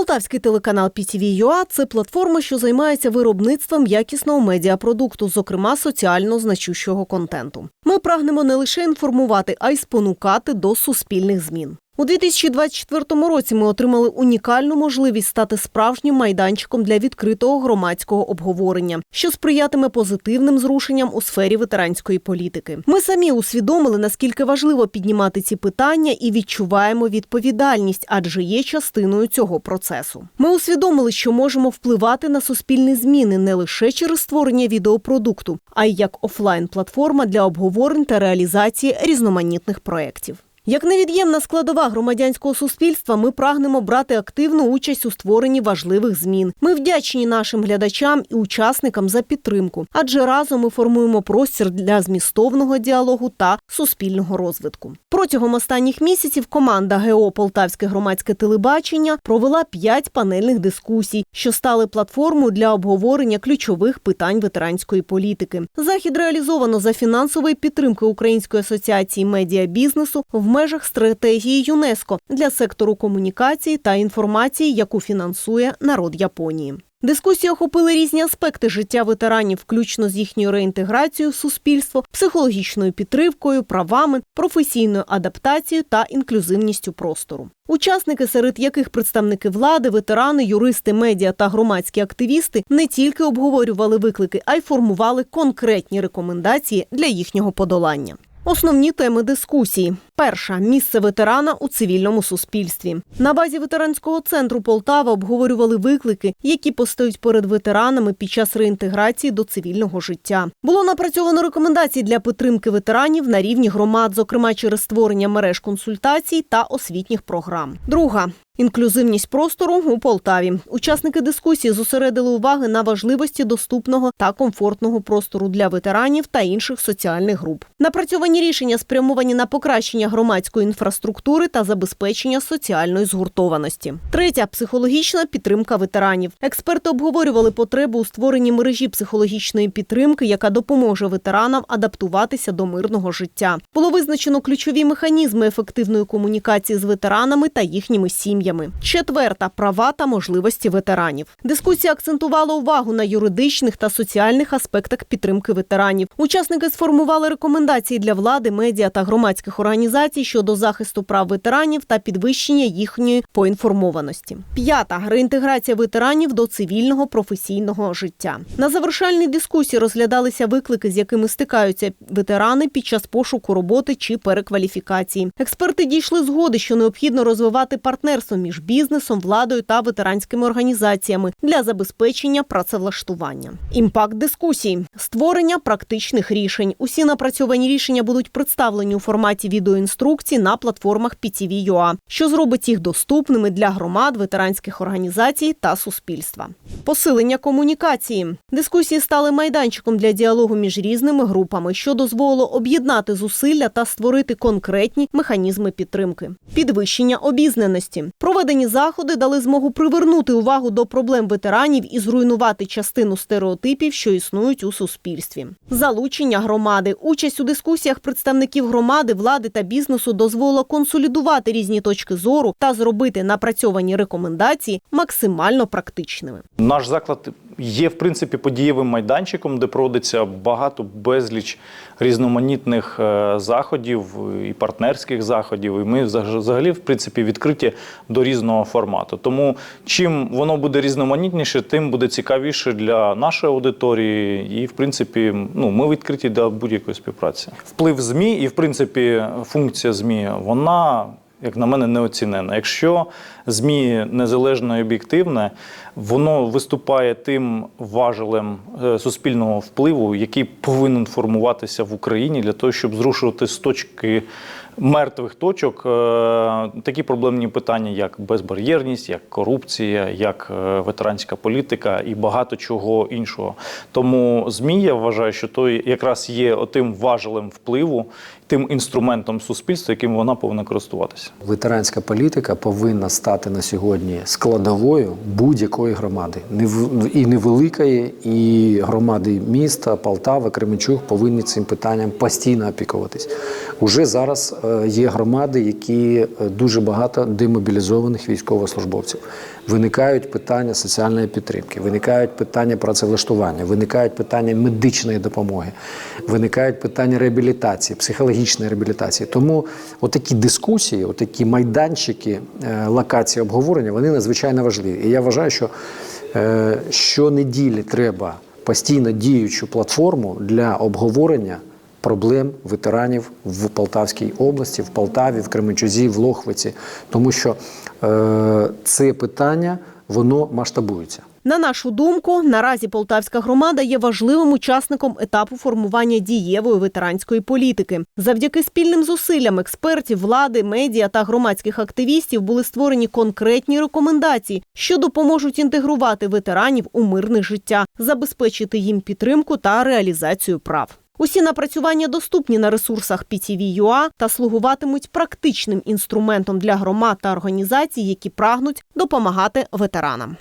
Полтавський телеканал PTV.ua – це платформа, що займається виробництвом якісного медіапродукту, зокрема соціально значущого контенту. Ми прагнемо не лише інформувати, а й спонукати до суспільних змін. У 2024 році ми отримали унікальну можливість стати справжнім майданчиком для відкритого громадського обговорення, що сприятиме позитивним зрушенням у сфері ветеранської політики. Ми самі усвідомили, наскільки важливо піднімати ці питання і відчуваємо відповідальність, адже є частиною цього процесу. Ми усвідомили, що можемо впливати на суспільні зміни не лише через створення відеопродукту, а й як офлайн-платформа для обговорень та реалізації різноманітних проєктів. Як невід'ємна складова громадянського суспільства, ми прагнемо брати активну участь у створенні важливих змін. Ми вдячні нашим глядачам і учасникам за підтримку, адже разом ми формуємо простір для змістовного діалогу та суспільного розвитку. Протягом останніх місяців команда ГО Полтавське громадське телебачення провела п'ять панельних дискусій, що стали платформою для обговорення ключових питань ветеранської політики. Захід реалізовано за фінансової підтримки Української асоціації медіабізнесу в межах стратегії ЮНЕСКО для сектору комунікації та інформації, яку фінансує народ Японії. Дискусії охопили різні аспекти життя ветеранів, включно з їхньою реінтеграцією в суспільство, психологічною підтримкою, правами, професійною адаптацією та інклюзивністю простору. Учасники, серед яких представники влади, ветерани, юристи, медіа та громадські активісти, не тільки обговорювали виклики, а й формували конкретні рекомендації для їхнього подолання. Основні теми дискусії: перша місце ветерана у цивільному суспільстві. На базі ветеранського центру Полтава обговорювали виклики, які постають перед ветеранами під час реінтеграції до цивільного життя. Було напрацьовано рекомендації для підтримки ветеранів на рівні громад, зокрема через створення мереж консультацій та освітніх програм. Друга Інклюзивність простору у Полтаві. Учасники дискусії зосередили уваги на важливості доступного та комфортного простору для ветеранів та інших соціальних груп. Напрацьовані рішення спрямовані на покращення громадської інфраструктури та забезпечення соціальної згуртованості. Третя психологічна підтримка ветеранів. Експерти обговорювали потребу у створенні мережі психологічної підтримки, яка допоможе ветеранам адаптуватися до мирного життя. Було визначено ключові механізми ефективної комунікації з ветеранами та їхніми сім'ями. Четверта права та можливості ветеранів. Дискусія акцентувала увагу на юридичних та соціальних аспектах підтримки ветеранів. Учасники сформували рекомендації для влади, медіа та громадських організацій щодо захисту прав ветеранів та підвищення їхньої поінформованості. П'ята реінтеграція ветеранів до цивільного професійного життя. На завершальній дискусії розглядалися виклики, з якими стикаються ветерани під час пошуку роботи чи перекваліфікації. Експерти дійшли згоди, що необхідно розвивати партнерство між бізнесом, владою та ветеранськими організаціями для забезпечення працевлаштування. Імпакт дискусій, створення практичних рішень. Усі напрацьовані рішення будуть представлені у форматі відеоінструкцій на платформах PTV.ua, що зробить їх доступними для громад, ветеранських організацій та суспільства. Посилення комунікації. Дискусії стали майданчиком для діалогу між різними групами, що дозволило об'єднати зусилля та створити конкретні механізми підтримки. Підвищення обізнаності. Проведені заходи дали змогу привернути увагу до проблем ветеранів і зруйнувати частину стереотипів, що існують у суспільстві. Залучення громади. Участь у дискусіях представників громади, влади та бізнесу дозволила консолідувати різні точки зору та зробити напрацьовані рекомендації максимально практичними. Наш заклад є в принципі подієвим майданчиком, де проводиться багато безліч різноманітних е, заходів і партнерських заходів. І ми взаг- взагалі, в принципі, відкриті до різного формату. Тому чим воно буде різноманітніше, тим буде цікавіше для нашої аудиторії. І, в принципі, ну ми відкриті до будь-якої співпраці. Вплив змі і, в принципі, функція змі вона. Як на мене, неоцінена. Якщо ЗМІ незалежне і об'єктивне, воно виступає тим важелем е, суспільного впливу, який повинен формуватися в Україні для того, щоб зрушувати з точки мертвих точок е, такі проблемні питання, як безбар'єрність, як корупція, як е, ветеранська політика і багато чого іншого. Тому ЗМІ я вважаю, що той якраз є отим важелем впливу, тим інструментом суспільства, яким вона повинна користуватися. Ветеранська політика повинна стати на сьогодні складовою будь-якої громади. І невеликої, і громади міста, Полтава, Кременчук повинні цим питанням постійно опікуватись. Уже зараз е, є громади, які е, дуже багато демобілізованих військовослужбовців. Виникають питання соціальної підтримки, виникають питання працевлаштування, виникають питання медичної допомоги, виникають питання реабілітації, психологічної реабілітації. Тому отакі дискусії, отакі майданчики е, локації обговорення, вони надзвичайно важливі. І я вважаю, е, щонеділі треба постійно діючу платформу для обговорення проблем ветеранів в Полтавській області, в Полтаві, в Кременчузі, в Лохвиці, тому що е, це питання воно масштабується. На нашу думку, наразі полтавська громада є важливим учасником етапу формування дієвої ветеранської політики. Завдяки спільним зусиллям експертів, влади, медіа та громадських активістів були створені конкретні рекомендації, що допоможуть інтегрувати ветеранів у мирне життя, забезпечити їм підтримку та реалізацію прав. Усі напрацювання доступні на ресурсах PTV.ua та слугуватимуть практичним інструментом для громад та організацій, які прагнуть допомагати ветеранам.